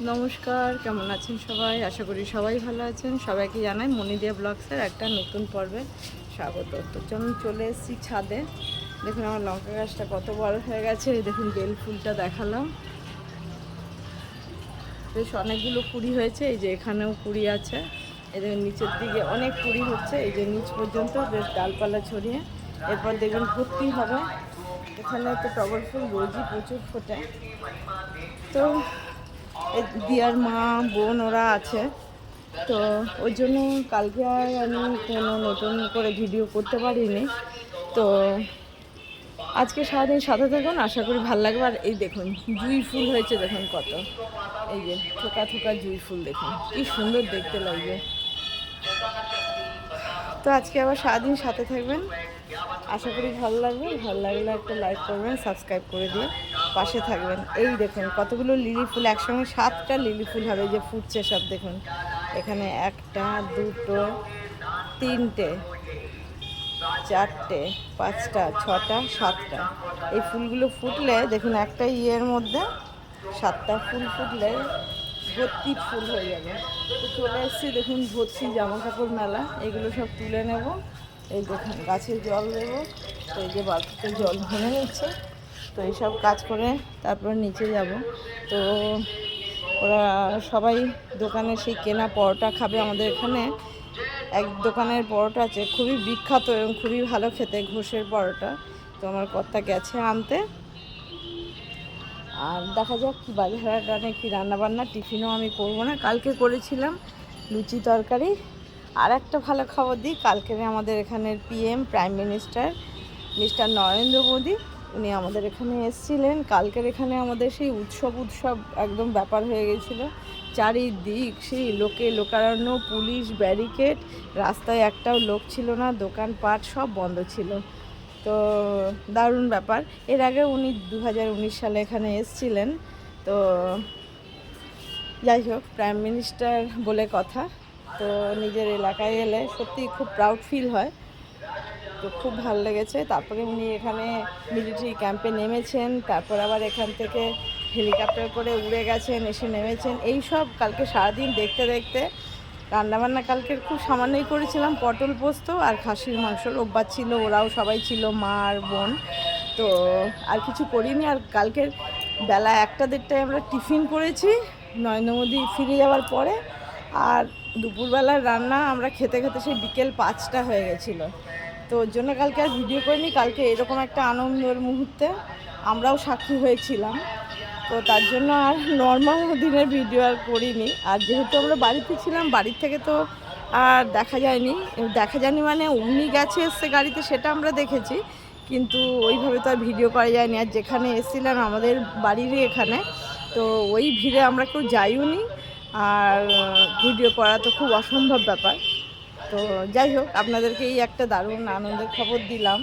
নমস্কার, কেমন আছেন সবাই? আশা করি সবাই ভালো আছেন। সবাইকে জানাই মনিদিয়া ব্লগসের একটা নতুন পর্বে স্বাগত। তো চলুন চলে এসেছি ছাদে। দেখুন আমার লঙ্কা গাছটা কত বড় হয়ে গেছে। দেখুন বেল ফুলটা দেখালাম। বেশ অনেকগুলো কুড়ি হয়েছে। এই যে এখানেও কুড়ি আছে। এই দেখুন নিচের দিকে অনেক কুড়ি হচ্ছে। এই যে নিচ পর্যন্ত বেশ ডালপালা ছড়িয়ে। এরপর দেখবেন ভর্তি হবে। এখানে তো টগর ফুল রোজই প্রচুর ফোটে। তো দিয়ার মা, বোন ওরা আছে। তো ওই জন্য কালকে আর আমি কোনো নতুন করে ভিডিও করতে পারিনি। তো আজকে সারাদিন সাথে থাকুন, আশা করি ভালো লাগবে। আর এই দেখুন, জুই ফুল হয়েছে, দেখুন কত। এই যে, থোকা থোকা জুই ফুল দেখুন, কি সুন্দর দেখতে লাগবে তো আজকে আবার সারাদিন সাথে থাকবেন। আশা করি ভালো লাগবে, ভালো লাগলে একটা লাইক করবেন সাবস্ক্রাইব করে দিয়ে পাশে থাকবেন। এই দেখুন, কতগুলো লিলি ফুল, একসঙ্গে সাতটা লিলি ফুল হবে যে ফুটছে সব, দেখুন। এখানে একটা, দুটো, তিনটে, চারটে, পাঁচটা, ছটা, সাতটা। এই ফুলগুলো ফুটলে, দেখুন, একটা ইয়ের মধ্যে সাতটা ফুল ফুটলে ভর্তি ফুল হয়ে যাবে। তো চলে এসেছি, দেখুন ভর্তি জামা কাপড় মেলা, এগুলো সব তুলে নেব। এই দেখুন, গাছে জল দেবো তো এই যে বালতিতে জল ভরে নিচ্ছে। তো এইসব কাজ করে তারপর নিচে যাব। তো ওরা সবাই দোকানে সেই কেনা পরোটা খাবে আমাদের এখানে। এক দোকানের পরোটা আছে, খুবই বিখ্যাত এবং খুবই ভালো খেতে, ঘোষের পরোটা। তো আমার কর্তা গেছে আনতে। আর দেখা যাক কী বাজার টানে কী রান্নাবান্না, টিফিনও আমি করব না। কালকে করেছিলাম লুচি তরকারি। আর একটা ভালো খবর দিই কালকের আমাদের এখানের PM prime minister mister Narendra Modi উনি আমাদের এখানে এসেছিলেন। কালকের এখানে আমাদের সেই উৎসব উৎসব একদম ব্যাপার হয়ে গেছিল। চারিদিক সেই লোকে লোকারণ্য, পুলিশ, ব্যারিকেড, রাস্তায় একটাও লোক ছিল না, দোকানপাট সব বন্ধ ছিল। তো দারুণ ব্যাপার। এর আগে উনি দু হাজার উনিশ সালে এখানে এসেছিলেন। তো যাই হোক প্রাইম মিনিস্টার বলে কথা। তো নিজের এলাকায় এলে সত্যি খুব প্রাউড ফিল হয়। তো খুব ভালো লেগেছে। তারপরে উনি এখানে মিলিটারি ক্যাম্পে নেমেছেন, তারপর আবার এখান থেকে হেলিকপ্টার করে উড়ে গেছেন, এসে নেমেছেন। এই সব কালকে সারাদিন দেখতে দেখতে রান্নাবান্না কালকের খুব সামান্যই করেছিলাম, পটল পোস্ত আর খাসির মাংস। রোববার ছিল, ওরাও সবাই ছিল, মা আর বোন। তো আর কিছু করিনি। আর কালকের বেলা একটা দেড়টায় আমরা টিফিন করেছি, নরেন্দ্র মোদী ফিরে যাওয়ার পরে। আর দুপুরবেলার রান্না আমরা খেতে খেতে সেই বিকেল পাঁচটা হয়ে গেছিল। তো ওর জন্য কালকে আর ভিডিও করিনি, কালকে এরকম একটা আনন্দের মুহূর্তে আমরাও সাক্ষী হয়েছিলাম। তো তার জন্য আর নর্মাল দিনের ভিডিও আর করিনি। আর যেহেতু আমরা বাড়িতে ছিলাম, বাড়ির থেকে তো আর দেখা যায়নি। দেখা যায়নি মানে উনি গেছে এসছে গাড়িতে, সেটা আমরা দেখেছি। কিন্তু ওইভাবে তো আর ভিডিও করা যায়নি। আর যেখানে এসেছিলাম আমাদের বাড়িরই এখানে, তো ওই ভিড়ে আমরা কেউ যাইও নি আর ভিডিও করা তো খুব অসম্ভব ব্যাপার। তো যাই হোক, আপনাদেরকে এই একটা দারুণ আনন্দের খবর দিলাম।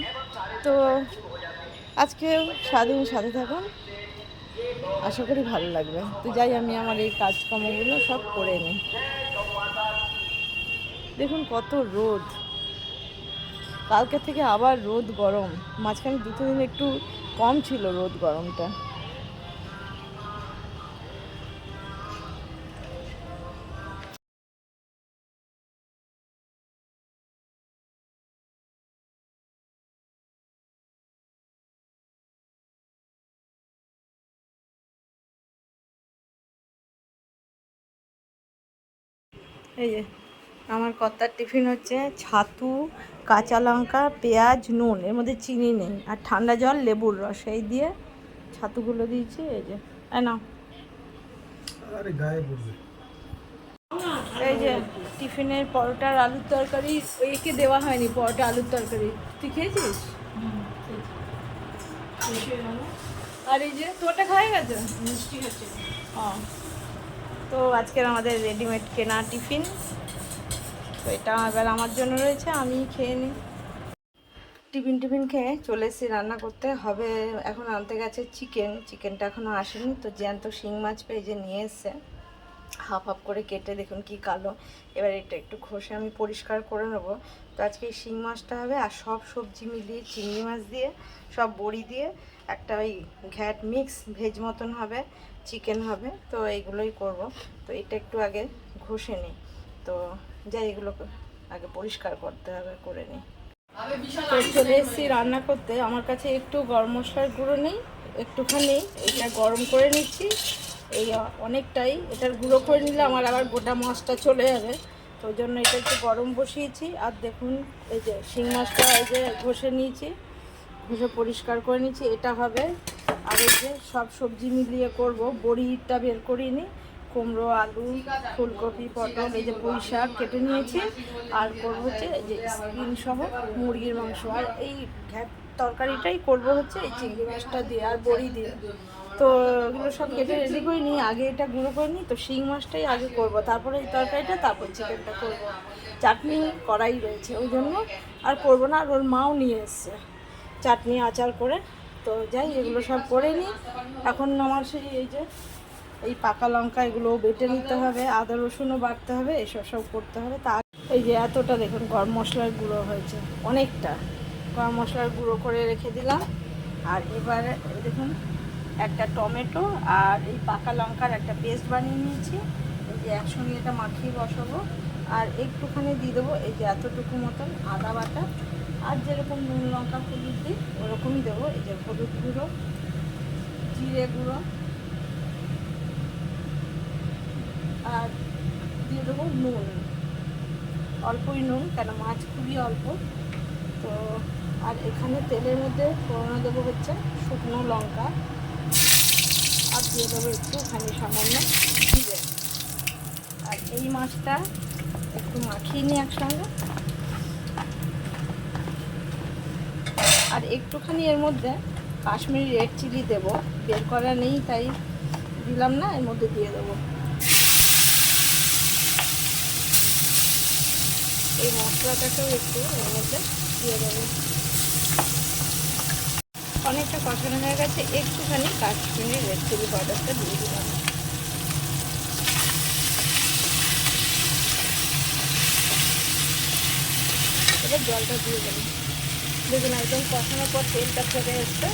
তো আজকে সারাদিন সাথে থাকুন। আশা করি ভালো লাগবে। তো যাই, আমি আমার এই কাজকর্মগুলো সব করে নিই। দেখুন কত রোদ। কালকে থেকে আবার রোদ গরম। মাঝখানে দুটো দিন একটু কম ছিল রোদ গরমটা। এই যে আমার কর্তার টিফিন হচ্ছে ছাতু কাঁচা লঙ্কা পেঁয়াজ নুন এর মধ্যে চিনি নেই আর ঠান্ডা জল লেবুর রস এই দিয়ে ছাতুগুলো দিয়েছি এই যে এই নাও। এই যে টিফিনের পরোটার আলুর তরকারি ওইকে দেওয়া হয়নি পরোটা আলুর তরকারি। তুই খেয়েছিস? আর এই যে তোরটা খাওয়া গেছে? মিষ্টি হচ্ছে। ও। তো আজকের আমাদের রেডিমেড কেনা টিফিন। তো এটা এবার আমার জন্য রয়েছে, আমি খেয়ে নিই। টিফিন টিফিন খেয়ে চলে এসেছি রান্না করতে। হবে, এখন আনতে গেছে চিকেন চিকেনটা এখনও আসেনি, তো জ্যান্ত শিং মাছ পেয়ে যে নিয়ে এসছে। হাফ হাফ করে কেটে দেখুন কি কালো। এবার এটা একটু ঘষে আমি পরিষ্কার করে নেব। তো আজকে এই শিং মাছটা হবে আর সব সবজি মিলিয়ে চিংড়ি মাছ দিয়ে, সব বড়ি দিয়ে একটা ওই ঘ্যাট মিক্স ভেজ মতন হবে, চিকেন হবে। তো এইগুলোই করব। তো এটা একটু আগে ঘষে নিই। তো যাই, এগুলো আগে পরিষ্কার করতে হবে, করে নিই। তো চলে এসেছি রান্না করতে। আমার কাছে একটু গরম মশলার গুঁড়ো নেই, একটুখানি এটা গরম করে নিচ্ছি। এই অনেকটাই। এটার গুঁড়ো করে নিলে আমার আবার গোটা মাছটা চলে যাবে। তো ওই জন্য এটা একটু গরম বসিয়েছি। আর দেখুন, এই যে শিং মাছটা এই যে ঘষে নিয়েছি, ঘষে পরিষ্কার করে নিয়েছি। এটা হবে। আর এই যে সব সবজি মিলিয়ে করব। বড়িটা বের করিয়ে নিই। কুমড়ো, আলু, ফুলকপি, পটল, এই যে পুঁই শাক কেটে নিয়েছি। আর করব হচ্ছে এই যে স্কিন সহ মুরগির মাংস। আর এই ঘ্যাট তরকারিটাই করব হচ্ছে এই চিংড়ি মাছটা দিয়ে আর বড়ি দিয়ে। তো এগুলো সব কেটে রেডি করে নিই আগে এটা গুঁড়ো করে নিই, তো শিং মাছটাই আগে করব, তারপরে এই তরকারিটা, তারপর চিকেনটা করব। চাটনি করাই রয়েছে ওই জন্য, আর করব না, আর ওর মাও নিয়ে এসছে চাটনি আচার করে। তো যাই, এগুলো সব করে নিই। এখন আমার সেই এই যে, এই পাকা লঙ্কা এগুলো বেটে নিতে হবে, আদা রসুনও বাড়তে হবে, এসব সব করতে হবে। তা এই যে এতটা দেখুন, গরম মশলার গুঁড়ো হয়েছে, অনেকটা। গরম মশলার গুঁড়ো করে রেখে দিলাম। আর এবারে দেখুন একটা টমেটো আর এই পাকা লঙ্কার একটা পেস্ট বানিয়ে নিয়েছি। এই যে একসঙ্গে এটা মাখিয়ে বসাবো। আর একটুখানি দিয়ে দেবো এই যে এতটুকু মতন আদা বাটা। আর যেরকম নুন, লঙ্কা, হলুদ দিই, ওরকমই দেবো। এই যে হলুদ গুঁড়ো, জিরে গুঁড়ো। আর দিয়ে দেবো নুন। অল্পই নুন, কেন মাছ খুবই অল্প। তো আর এখানে তেলের মধ্যে ফোড়নো দেবো হচ্ছে শুকনো লঙ্কা। আর দিয়ে দেবো একটুখানি সামান্য জিরে। আর এই মাছটা একটু মাখিয়ে নিই একসঙ্গে। আর একটুখানি এর মধ্যে কাশ্মীরি রেড চিলি দেবো। বের করা নেই, তাই দিলাম না, এর মধ্যে দিয়ে দেবো। এই মশলাটাকেও একটু এর মধ্যে দিয়ে দেবো। অনেকটা কষানো হয়ে গেছে, একটুখানি কাশ্মীরি রেড চিলি পাউডারটা দিয়ে দিলাম। এবার জলটা দিয়ে দেবো দেখুন, একদম কষানোর পর তেলটা ছেড়ে এসছে।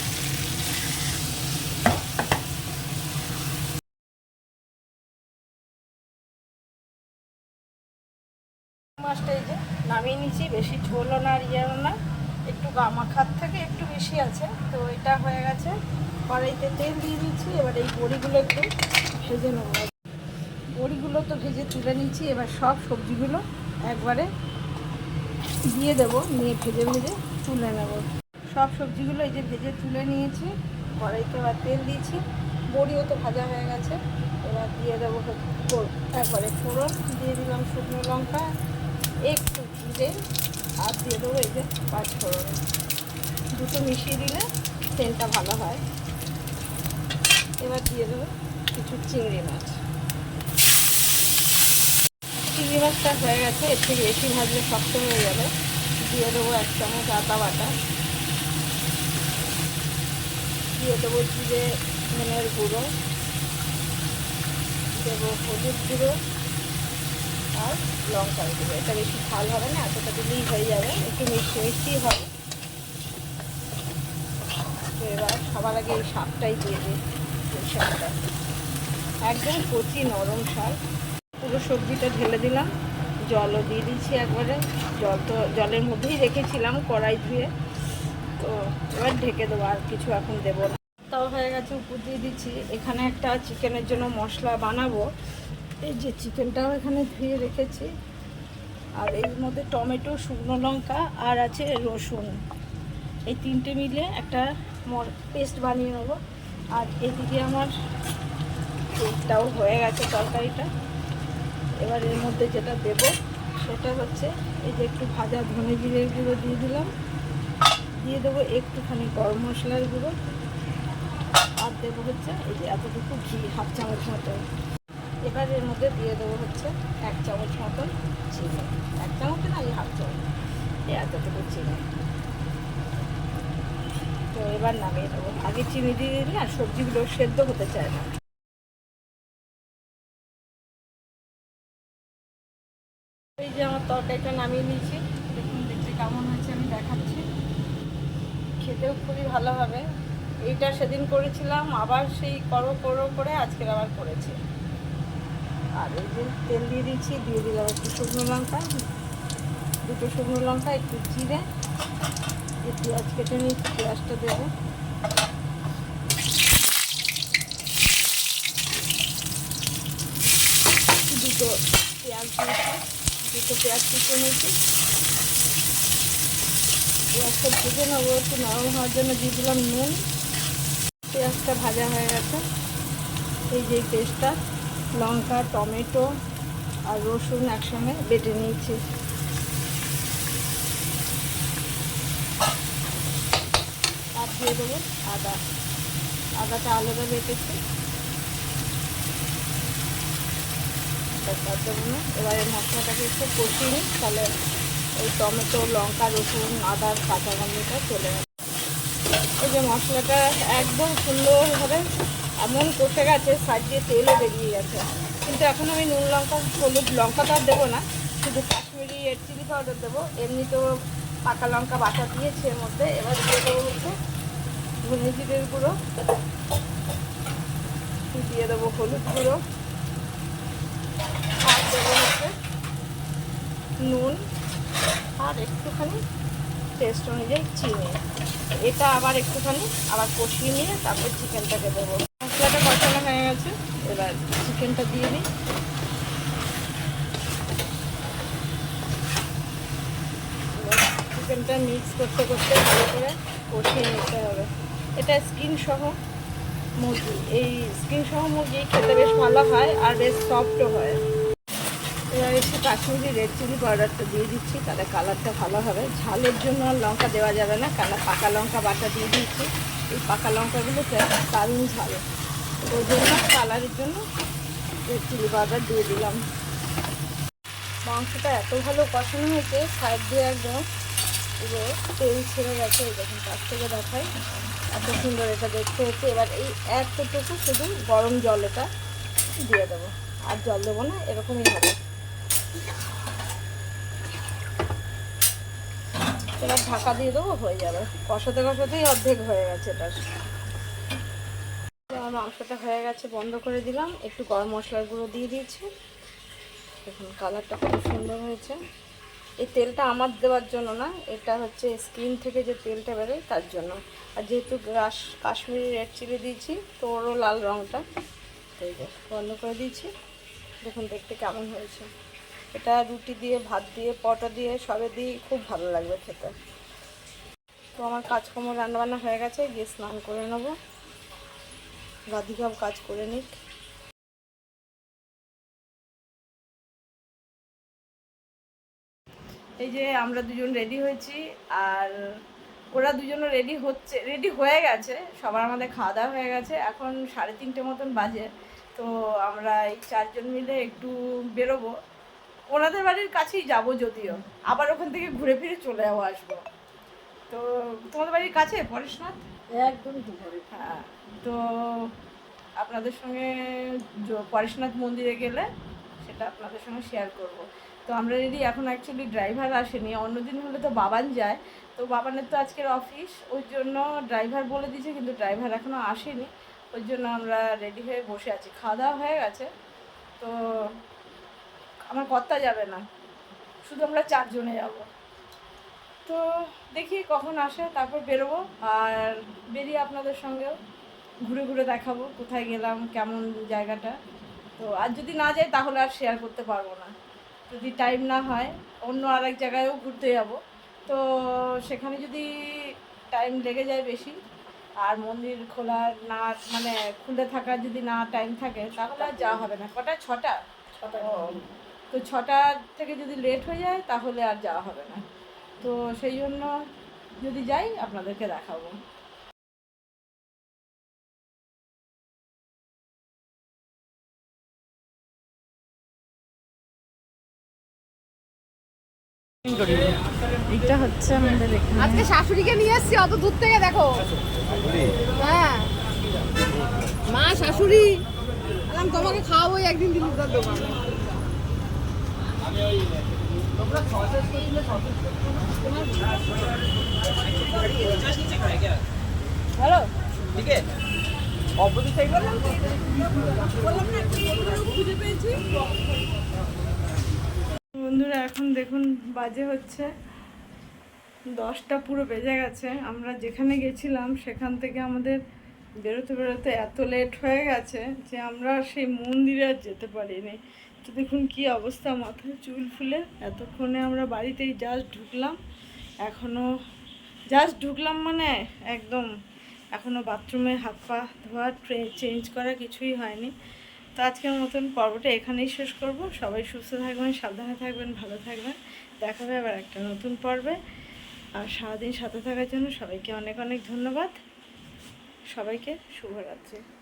মাছটা এই যে নামিয়ে নিচ্ছি বেশি ঝোলও না আর ইয়েও না। একটু গামাখার থেকে একটু বেশি আছে, তো এটা হয়ে গেছে কড়াইতে তেল দিয়ে দিচ্ছি, এবার এই বড়িগুলো একটু ভেজে নেব বড়িগুলো তো ভেজে তুলে নিচ্ছি এবার সব সবজিগুলো একবারে দিয়ে দেবো, নিয়ে ভেজে ভেজে তুলে নেব সব সবজিগুলো এই যে ভেজে তুলে নিয়েছি, কড়াইতে এবার তেল দিয়েছি, বড়িও তো ভাজা হয়ে গেছে, এবার দিয়ে দেবো। একবারে ফোড়ন, দিয়ে দিলাম শুকনো লঙ্কা, একটু জিরে আর দিয়ে দেবো, এই যে পাঁচ ফোড়ন। দুটো মিশিয়ে দিলে তেলটা ভালো হয়। এবার দিয়ে দেবো কিছু চিংড়ি মাছ। চিংড়ি মাছটা হয়ে গেছে, এর থেকে বেশি ভাজলে শক্ত হয়ে যাবে। দিয়ে দেবো এক চামচ আদা বাটা। দিয়ে দেবো জিরে ধনের গুঁড়ো। দেবো হলুদ গুঁড়ো। আর লঙ্কার গুঁড়ো এটা বেশি ঝাল হবে না, এতটা দিলেই হয়ে যাবে। একটু মিষ্টি মিষ্টি হবে। তো এবার সবার আগে এই শাকটাই দিয়ে দিই, এই শাকটা। একদম কচি নরম শাক। পুরো সবজিটা ঢেলে দিলাম। জলও দিয়ে দিচ্ছি একবারে। জল তো জলের মধ্যেই রেখেছিলাম কড়াই ধুয়ে। তো এবার ঢেকে দেবো, আর কিছু এখন দেবো না। তাও হয়ে গেছে উপর দিয়ে দিচ্ছি। এখানে একটা চিকেনের জন্য মশলা বানাবো। এই যে চিকেনটাও এখানে ধুয়ে রেখেছি। আর এর মধ্যে টমেটো, শুকনো লঙ্কা আর আছে রসুন। এই তিনটে মিলে একটা পেস্ট বানিয়ে নেব। আর এদিকে আমার তেলটাও হয়ে গেছে তরকারিটা। এবার এর মধ্যে যেটা দেব সেটা হচ্ছে এই যে একটু ভাজা ধনে জিরের গুঁড়ো দিয়ে দিলাম। দিয়ে দেবো একটুখানি গরম মশলার গুঁড়ো। আর দেবো হচ্ছে এই যে এতটুকু ঘি, হাফ চামচ মতো। এবার এর মধ্যে দিয়ে দেবো হচ্ছে এক চামচ মতন চিনি। এক চামচ না, এই হাফ চামচ। এতটুকু চিনি। তো এবার নামিয়ে দেবো। আগে চিনি দিয়ে দিলে আর সবজিগুলো সেদ্ধ হতে চায় না। এই যে আমার তরকারিটা নামিয়ে নিয়েছি। দেখুন, দেখতে কেমন হয়েছে আমি দেখাচ্ছি। খেতেও খুবই ভালো হবে। এইটা সেদিন করেছিলাম, আবার সেই করো করো করে আজকের আবার করেছি। আর এই যে তেল দিয়ে দিচ্ছি দিয়ে দিলাম একটু শুকনো লঙ্কা, দুটো শুকনো লঙ্কা, একটু জিরে, এই পেঁয়াজ কেটে নিচ্ছি পেঁয়াজটা দেবো। দুটো পেঁয়াজ দিয়েছি, দুটো পেঁয়াজ কুচে নিয়েছি। পেঁয়াজটা ভেজে নেব, একটু নরম হওয়ার জন্য দিয়ে দিলাম নুন। পেঁয়াজটা ভাজা হয়ে গেছে। এই যে পেস্টটা লঙ্কা, টমেটো আর রসুন একসঙ্গে বেটে নিয়েছি। আর দিয়ে দেবো আদা। আদাটা আলাদা বেটেছি। তার না, এবারে মশলাটাকে একটু কষিয়ে নিই, তাহলে ওই টমেটো, লঙ্কা, রসুন আদার কাঁচা গন্ধটা চলে যাবে এই যে মশলাটা একদম সুন্দরভাবে এমন কষে গেছে, সাইড দিয়ে তেলও বেরিয়ে গেছে। কিন্তু এখন আমি নুন লঙ্কা, হলুদ লঙ্কা তো আর দেবো না, শুধু কাশ্মীরি রেড চিলি পাউডার দেবো। এমনি তো পাকা লঙ্কা বাটা দিয়েছে এর মধ্যে, এবার দিয়ে দেবো হচ্ছে ধনে জিরের গুঁড়ো, দিয়ে দেবো হলুদ গুঁড়ো, আর দেবো হচ্ছে নুন, আর একটুখানি টেস্ট অনুযায়ী চিনি। এটা আবার একটুখানি আবার কষিয়ে নিয়ে তারপর চিকেনটাকে দেবো। মশলাটা কষানো হয়ে গেছে। এবার চিকেনটা দিয়ে দিই। চিকেনটা মিক্স করতে করতে ভালো করে কষিয়ে নিতে হবে। এটা স্কিন সহ মুরগি। এই স্কিন সহ মুরগি খেতে বেশ ভালো হয় আর বেশ সফটও হয়। এবার একটু কাশ্মীরি রেড চিলি পাউডারটা দিয়ে দিচ্ছি, তাহলে কালারটা ভালো হবে। ঝালের জন্য লঙ্কা দেওয়া যাবে না কারণ পাকা লঙ্কা বাটা দিয়ে দিচ্ছি এই পাকা লঙ্কাগুলোতে দারুণ ঝাল। ওই জন্য কালারের জন্য চিলি পাউডার দিয়ে দিলাম। মাংসটা এত ভালো কষানো হয়েছে, সাইড দিয়ে একদম পুরো তেল ছেড়ে গেছে দেখুন কাছ থেকে দেখাই। এত সুন্দর এটা দেখতে হচ্ছে এবার এই এতটুকু শুধু গরম জল এটা দিয়ে দেবো। আর জল দেবো না, এরকমই হবে। এবার ঢাকা দিয়ে দেবো, হয়ে যাবে। কষাতে কষাতেই অর্ধেক হয়ে গেছে এটা। আমার মাংসটা হয়ে গেছে, বন্ধ করে দিলাম। একটু গরম মশলার গুঁড়ো দিয়ে দিয়েছি। দেখুন কালারটা খুব সুন্দর হয়েছে। এই তেলটা আমার দেওয়ার জন্য না, এটা হচ্ছে স্কিন থেকে যে তেলটা বেরোয় তার জন্য। আর যেহেতু গ্রাস, কাশ্মীরি রেড চিলি দিয়েছি, তো ওরও লাল রঙটা তো বন্ধ করে দিয়েছি। দেখুন, দেখতে কেমন হয়েছে। এটা রুটি দিয়ে, ভাত দিয়ে পটা দিয়ে, সবে দিয়ে খুব ভালো লাগবে খেতে। তো আমার কাজকর্ম রান্নাবান্না হয়ে গেছে, গিয়ে স্নান করে নেব। রাধিকাও কাজ করে নিক। এই যে আমরা দুজন রেডি হয়েছি আর ওরা দুজনও রেডি হচ্ছে রেডি হয়ে গেছে। সবার আমাদের খাওয়া দাওয়া হয়ে গেছে। এখন সাড়ে তিনটে মতন বাজে। তো আমরা এই চারজন মিলে একটু বেরোবো। ওনাদের বাড়ির কাছেই যাব যদিও। আবার ওখান থেকে ঘুরে ফিরে চলে যাব আসব। তো তোমাদের বাড়ির কাছে পরেশনাথ? একদম হ্যাঁ। তো আপনাদের সঙ্গে পরেশনাথ মন্দিরে গেলে সেটা আপনাদের সঙ্গে শেয়ার করব। তো আমরা যদি এখন অ্যাকচুয়ালি ড্রাইভার আসেনি, অন্যদিন হলে তো বাবান যায়। তো বাবানের তো আজকের অফিস ওই জন্য ড্রাইভার বলে দিয়েছে, কিন্তু ড্রাইভার এখনও আসেনি। ওই জন্য আমরা রেডি হয়ে বসে আছি। খাওয়া দাওয়া হয়ে গেছে। তো আমার কর্তা যাবে না। শুধু আমরা চারজনে যাব। তো দেখি কখন আসে, তারপর বেরোবো। আর বেরিয়ে আপনাদের সঙ্গেও ঘুরে ঘুরে দেখাবো কোথায় গেলাম কেমন জায়গাটা। তো আর যদি না যাই তাহলে আর শেয়ার করতে পারব না। যদি টাইম না হয় অন্য আরেক জায়গায়ও ঘুরতে যাব। তো সেখানে যদি টাইম লেগে যায় বেশি আর মন্দির খোলার না মানে খুলে থাকার যদি না টাইম থাকে তাহলে আর যাওয়া হবে না। কটা? ছটা? ছটা। তো ছটা থেকে যদি লেট হয়ে যায় তাহলে আর যাওয়া হবে না। তো সেই জন্য যদি যাই আপনাদেরকে দেখাবো। এটা হচ্ছে আমাদের এখানে। আজকে শাশুড়িকে নিয়ে এসেছি অত দূর থেকে দেখো। হ্যাঁ। মা শাশুড়ি। আমি তোমাকে খাওয়াবো একদিন দিন দুটার দোকান। হ্যালো? ঠিক আছে। অপোজিট সাইড বললাম না খুঁজে পেয়েছি। বন্ধুরা, এখন দেখুন বাজে হচ্ছে দশটা, পুরো বেজে গেছে। আমরা যেখানে গেছিলাম, সেখান থেকে আমাদের বেরোতে বেরোতে এত লেট হয়ে গেছে যে আমরা সেই মন্দিরে আর যেতে পারিনি। তো দেখুন কি অবস্থা, মাথায় চুল ফুলে। এতক্ষণে আমরা বাড়িতেই জাস্ট ঢুকলাম। এখনও জাস্ট ঢুকলাম মানে একদম এখনও বাথরুমে হাত পা ধোয়া চেঞ্জ করা কিছুই হয়নি। তো আজকের মতন পর্বটা এখানেই শেষ করব। সবাই সুস্থ থাকবেন, সাবধানে থাকবেন, ভালো থাকবেন। দেখা হবে আবার একটা নতুন পর্বে। আর সারাদিন সাথে থাকার জন্য সবাইকে অনেক অনেক ধন্যবাদ। সবাইকে শুভরাত্রি।